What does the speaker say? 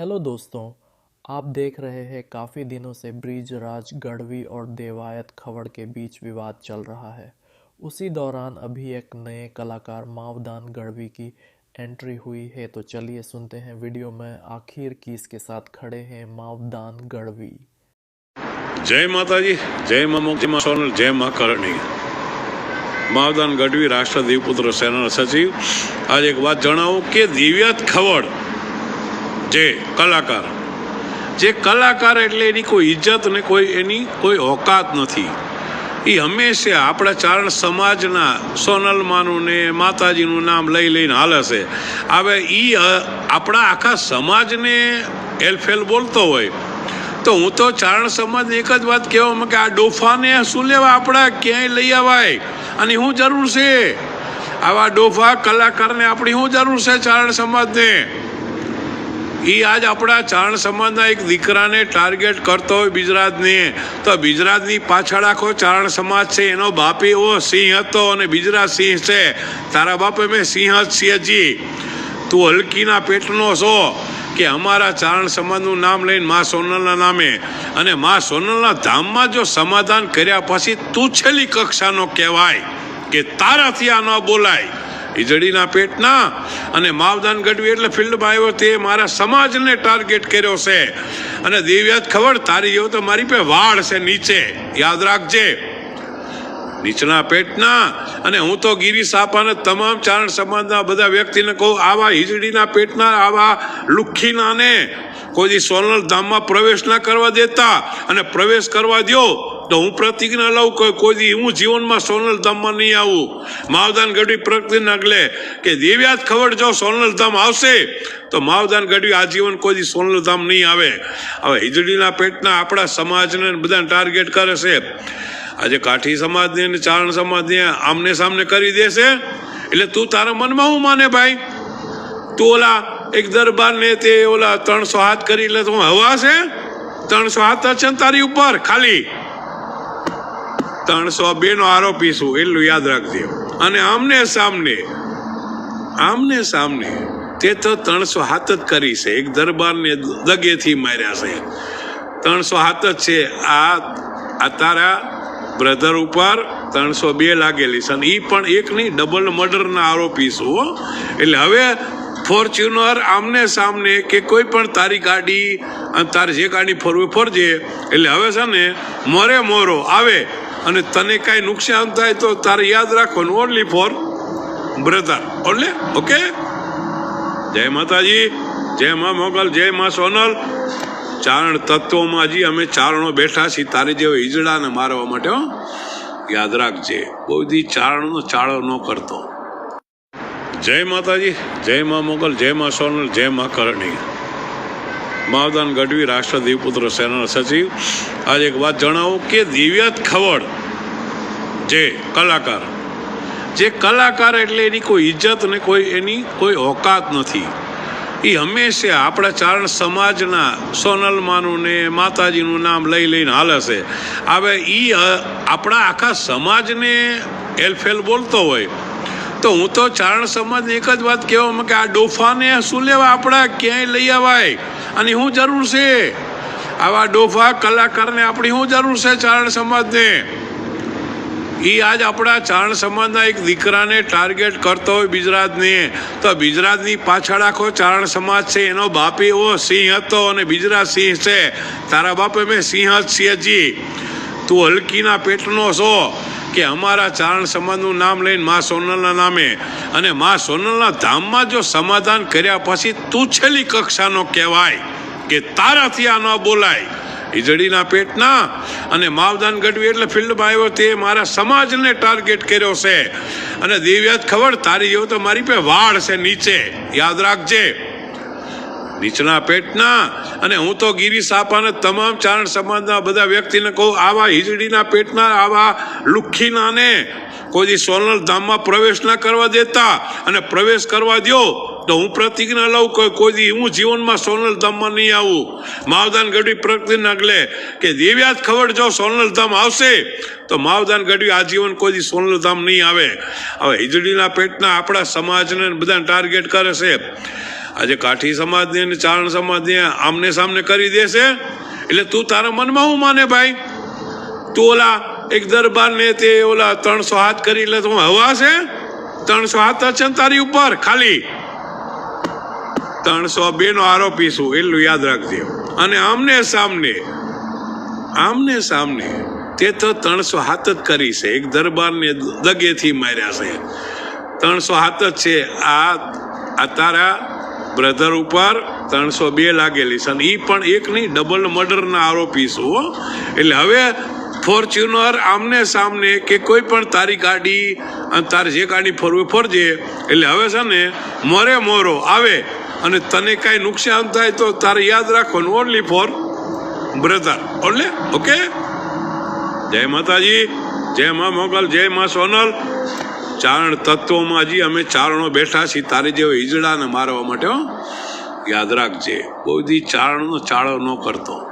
Hello दोस्तों आप देख रहे हैं काफ़ी दिनों से ब्रिज राज गढ़वी और देवायत खवड़ के बीच विवाद चल रहा है उसी दौरान अभी एक नए कलाकार मावदान गढ़वी की एंट्री हुई है तो चलिए सुनते हैं वीडियो में आखिर किसके साथ खड़े हैं मावदान गढ़वी જય માતાજી જય મા મોક્ષમાં સોનલ જય મા કરણી માવદાન ગઢવી રાષ્ટ્ર દીવપુત્ર સેનાના સચિવ આજે એક વાત જણાવું કે દિવ્યાત ખવડ જે કલાકાર. જે કલાકાર એટલે એની કોઈ ઇજ્જત ને કોઈ એની કોઈ ઓકાત નથી. એ હંમેશા આપણા ચારણ સમાજના સોનલમાનું ને માતાજીનું નામ લઈ લઈને હાલે છે. હવે એ આપણા આખા સમાજને એલફેલ બોલતો હોય. તો હું તો ચારણ સમાજને એક જ વાત કહેવામાં કે આ ડોફાને શું લેવા આપણા ક્યાંય લઈ આવાય? અને શું જરૂર છે. આવા ડોફા કલાકારને આપણી શું જરૂર છે ચારણ સમાજને? એ આજ આપણા ચારણ સમાજના એક દીકરાને ટાર્ગેટ કરતો હોય ગુજરાતને તો બિજરાજની પાછળ આખો ચારણ સમાજ છે, એનો બાપ એવો સિંહ હતો અને બિજરાજ સિંહ છે. તારા બાપે મેં સિંહ જ સિંહજી તું હલકીના પેટનો છો કે અમારા ચારણ સમાજનું નામ લઈને મા સોનલના નામે. અને મા સોનલના ધામમાં જો સમાધાન કર્યા પછી તું છેલ્લી કક્ષાનો કહેવાય કે તારાથી આ ન બોલાય. ઈજડીના પેટના અને માવદાન ગઢવી એટલે ફિલ્ડમાં આવ્યો તે મારા સમાજને ટાર્ગેટ કર્યો છે. અને દિવ્યાત ખબર, તારી જેવો તો મારી પે વાળ છે નીચે. યાદ રાખજે. નીચના પેટના અને હું તો ગીરી સાપાને તમામ ચારણ સમાજના બધા વ્યક્તિને કહું, આવા હિજડીના પેટના, આવા લુખ્ખીનાને કોઈ દી સોનલ ધામમાં પ્રવેશ ના કરવા દેતા અને પ્રવેશ કરવા દ્યો, તો હું પ્રતિજ્ઞા લઉં કે કોઈ દી હું જીવનમાં સોનલ ધામમાં નહીં આવું. માવદાન ગઢવી પ્રતિજ્ઞા લે કે દેવ્યાત ખબર જો સોનલ ધામ આવશે, તો માવદાન ગઢવી આજીવન કોઈ દી સોનલ ધામ નહીં આવે. હવે હિજડીના પેટના આપણા સમાજને બધાને ટાર્ગેટ કરે છે. આજે કાઠી સમાજને અને ચારણ સમાજને આમને સામને કરી દેશે? એટલે તું તારા મનમાં હું માને ભાઈ? તું ઓલા એક દરબાર ને તે ઓલા ત્રણસો હાથ કરી લે તો હવા છે? ત્રણસો હાથ છે તારી ઉપર, ખાલી. ત્રણસો બે નો આરોપી છું, એટલું યાદ રાખજે. અને આમને સામને આમને સામને તે તો ત્રણસો હાથ જ કરી છે. એક દરબારને દગેથી માર્યા છે. ત્રણસો હાથ જ છે. આ આ તારા બ્રધર ઉપર ત્રણસો બે લાગેલી છે. અને એ પણ એક નહીં ડબલ મર્ડરના આરોપી છું હો. એટલે હવે ફોર્ચ્યુનર આમને સામને કે કોઈ પણ તારી ગાડી અને તારે જે ગાડી ફરવે, ફરજે. એટલે હવે છે ને, મોરે મોરો, આવે. અને તને કાંઈ નુકસાન થાય તો તારે યાદ રાખવાનું only for brother only okay? જય માતાજી, જય મા મોગલ, જય મા સોનલ. ચારણ તત્વોમાં હજી અમે ચારણો બેઠા છીએ. તારે જેવો ઈજડાને મારવા માટે યાદ રાખજે કોઈ દી ચારણનો ચાળો ન કરતો. જય માતાજી, જય મા મોગલ, જય મા સોનલ, જય મા કરણી. માવદાન ગઢવી રાષ્ટ્ર દીવપુત્ર સેના સચિવ. આજે એક વાત જણાવો કે દિવ્યાત ખવડ જે કલાકાર જે કલાકાર એટલે એની કોઈ ઇજ્જત ને કોઈ એની કોઈ ઓકાત નથી. એ હંમેશા આપણા ચારણ સમાજના સોનલમાનું ને માતાજીનું નામ લઈ લઈને હાલે છે. હવે એ આપણા આખા સમાજને એલફેલ બોલતો હોય. તો હું તો ચારણ સમાજને એક જ વાત કહેવામાં કે આ ડોફાને શું લેવા આપણા ક્યાંય લઈ આવાય? અને શું જરૂર છે. આવા ડોફા કલાકારને આપણી શું જરૂર છે ચારણ સમાજને? એ આજ આપણા ચારણ સમાજના એક દીકરાને ટાર્ગેટ કરતો હોય ગુજરાતને તો બિજરાજની પાછળ આખો ચારણ સમાજ છે, એનો બાપ એવો સિંહ હતો અને બિજરાજ સિંહ છે. તારા બાપે મેં સિંહ જ સિંહજી તું હલકીના પેટનો છો કે અમારા ચારણ સમાજનું નામ લઈને મા સોનલના નામે. અને મા સોનલના ધામમાં જો સમાધાન કર્યા પછી તું છેલ્લી કક્ષાનો કહેવાય કે તારાથી આ ન બોલાય. ઈજડીના પેટના અને માવદાન ગઢવી એટલે ફિલ્ડમાં આવ્યો તે મારા સમાજને ટાર્ગેટ કર્યો છે. અને દિવ્યાત ખબર, તારી જેવો તો મારી પે વાળ છે નીચે. યાદ રાખજે. નીચના પેટના અને હું તો ગીરી સાપાને તમામ ચારણ સમાજના બધા વ્યક્તિને કહું, આવા હિજડીના પેટના, આવા લુખ્ખીનાને કોઈ દી સોનલ ધામમાં પ્રવેશ ના કરવા દેતા અને પ્રવેશ કરવા દ્યો. તો હું પ્રતિજ્ઞા લઉં કે કોઈ હું જીવનમાં સોનલ ધામમાં નહીં આવું. માવદાન ગઢવી પ્રતિજ્ઞા લે કે દેવ્યાત ખબર જો સોનલ ધામ આવશે, તો માવદાન ગઢવી આજીવન કોઈ સોનલ ધામ નહીં આવે. હવે હિજડીના પેટના આપણા સમાજને બધાને ટાર્ગેટ કરે છે. આજે કાઠી સમાજને અને ચારણ સમાજને આમને સામને કરી દેશે એટલે તું તારા મનમાં હું માને ભાઈ? તું ઓલા એક દરબાર ને તે ઓલા ત્રણસો હાથ કરી એટલે તું હવા છે? ત્રણસો હાથ જ છે તારી ઉપર, ખાલી. ત્રણસો બે નો આરોપી છું, એટલું યાદ રાખજો અને આમને સામને આમને સામને તે તો ત્રણસો હાથ જ કરી છે, એક દરબારને દગેથી માર્યા છે ત્રણસો હાથ જ છે, આ આ તારા બ્રધર ઉપર ત્રણસો બે લાગેલી છે, અને એ પણ એક નહીં, ડબલ મર્ડરના આરોપી છું. એટલે હવે ફોર્ચ્યુનર આમને સામને કે કોઈ પણ તારી ગાડી અને તારે જે ગાડી ફરવી ફરજે, એટલે હવે છે ને, મોરે મોરો આવે અને તને કાંઈ નુકસાન થાય તો તારે યાદ રાખવાનું only for brother only okay? જય માતાજી, જય મા મોગલ, જય મા સોનલ. ચારણ તત્વોમાં જી અમે ચારણો બેઠા છીએ. તારી જેવો ઈજડાને મારવા માટે યાદ રાખજે કોઈ દી ચારણનો ચાળો ન કરતો.